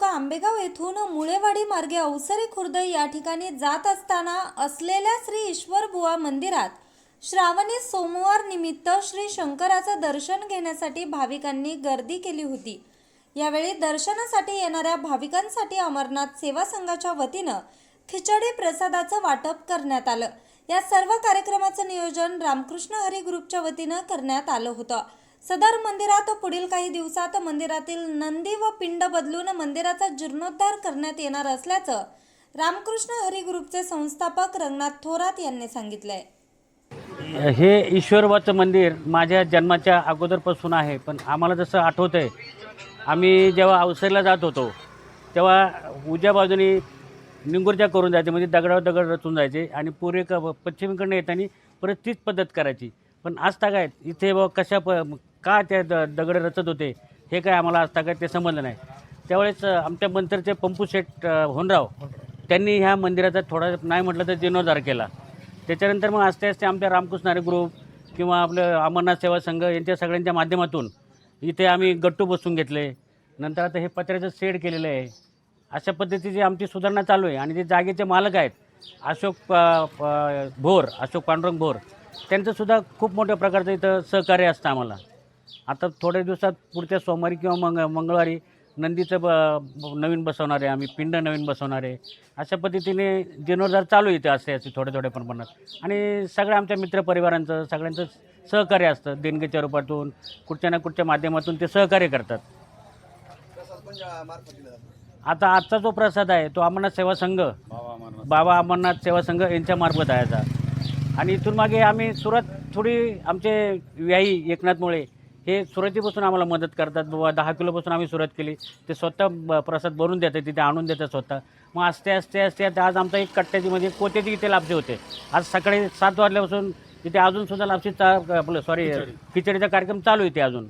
आंबेगाव येथून मुळेवाडी मार्गे अवसरे खुर्द या ठिकाणी जात असताना असलेल्या श्री ईश्वरबुवा मंदिरात श्रावणी सोमवार निमित्त श्री शंकराचं दर्शन घेण्यासाठी भाविकांनी गर्दी केली होती. यावेळी दर्शनासाठी येणाऱ्या भाविकांसाठी अमरनाथ सेवा संघाच्या वतीनं खिचडी प्रसादाचं वाटप करण्यात आलं. या सर्व कार्यक्रमाचं नियोजन रामकृष्ण हरी ग्रुपच्या वतीनं करण्यात आलं होतं. सदर मंदिरात पुढील काही दिवसात मंदिरातील नंदी व पिंड बदलून मंदिराचा जीर्णोद्धार करण्यात येणार असल्याचं रामकृष्ण हरी ग्रुपचे संस्थापक रंगनाथ थोरात यांनी सांगितलंय. हे ईश्वरवाचं मंदिर माझ्या जन्माच्या अगोदरपासून आहे पण आम्हाला जसं आठवतं आहे आम्ही जेव्हा अवसरला जात होतो तेव्हा उजव्या बाजूने निंगुर्जा करून जायचे म्हणजे दगडावर दगड रचून जायचे आणि पूर्वे पश्चिमेकडनं येताना परत तीच पद्धत करायची. पण आज काय इथे ब कशा प का त्या द दगड रचत होते? हे काय आम्हाला आज काय ते समजलं नाही. त्यावेळेस आमच्या मंतरचे पंपू शेठ होनराव त्यांनी ह्या मंदिराचा थोडा नाही म्हटलं तर जीर्णोद्धार केला. त्याच्यानंतर मग आस्ते आस्ते आमच्या रामकृष्ण ग्रुप किंवा आपलं अमरनाथ सेवा संघ यांच्या सगळ्यांच्या माध्यमातून इथे आम्ही गट्टू बसून घेतले. नंतर आता हे पत्र्याचं शेड केलेलं आहे. अशा पद्धतीची आमची सुधारणा चालू आहे. आणि जे जागेचे मालक आहेत अशोक भोर अशोक पांडुरंग भोर त्यांचंसुद्धा खूप मोठ्या प्रकारचं इथं सहकार्य असतं आम्हाला. आता थोड्या दिवसात पुढच्या सोमवारी किंवा मंग मंगळवारी नंदीचं ब नवीन बसवणार आहे आम्ही पिंड नवीन बसवणार आहे. अशा पद्धतीने जीर्णोद्धार चालू येते असे असे थोड्या थोड्या प्रमाणात. आणि सगळ्या आमच्या मित्रपरिवारांचं सगळ्यांचं सहकार्य असतं. देणगीच्या रूपातून कुठच्या ना कुठच्या माध्यमातून ते सहकार्य करतात. आता आजचा जो प्रसाद आहे तो अमरनाथ सेवा संघ. बाबा अमरनाथ सेवा संघ यांच्या मार्फत आहे आता. आणि इथून मागे आम्ही सुरत थोडी आमचे व्याही एकनाथमुळे हे सुरतीपासून आम्हाला मदत करतात. बाबा दहा किलोपासून आम्ही सुरुवात केली. ते स्वतः ब- प्रसाद बनवून देतात तिथे आणून देतात स्वतः. मग असते असते असते आता आज आमचा एक कट्ट्याची म्हणजे कोट्याची इथे लापशी होते. आज सकाळी सात वाजल्यापासून तिथे अजून सुद्धा लापशीचा आपलं सॉरी खिचडीचा कार्यक्रम चालू आहे इथे अजून.